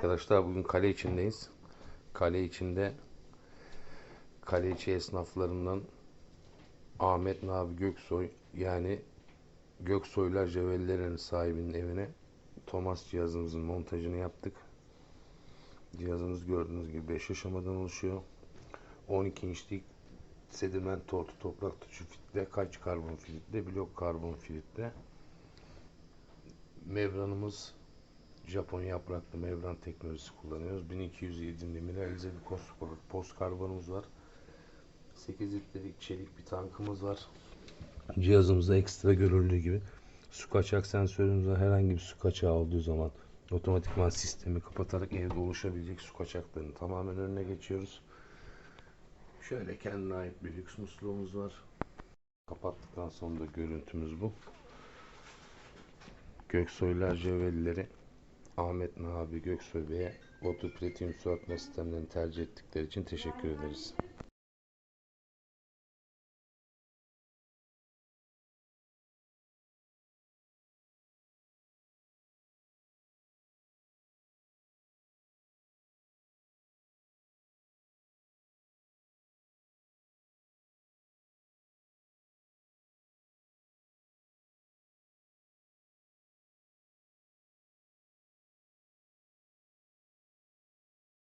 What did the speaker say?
arkadaşlar bugün kale içindeyiz. Kale içinde kale içi esnaflarından Ahmet Nabi Göksoy yani Göksoylar Cevelleri'nin sahibinin evine Thomas cihazımızın montajını yaptık. Cihazımız gördüğünüz gibi 5 aşamadan oluşuyor. 12 inçlik sediment tortu toprak tuçu filtre, kaç karbon filtre, blok karbon filtre. Membranımız Japon yapraklı membran teknolojisi kullanıyoruz. 1207 mineralize bir kos- post karbonumuz var. 8 litrelik çelik bir tankımız var. Cihazımızda ekstra görüldüğü gibi su kaçak sensörümüz var. Herhangi bir su kaçağı olduğu zaman otomatikman sistemi kapatarak evde oluşabilecek su kaçaklarının tamamen önüne geçiyoruz. Şöyle kendine ait bir lüks musluğumuz var. Kapattıktan sonra da görüntümüz bu. Göksoylar Cevvellileri Ahmet Nabi Göksoy Bey'e Water Platinum su tercih ettikleri için teşekkür ederiz.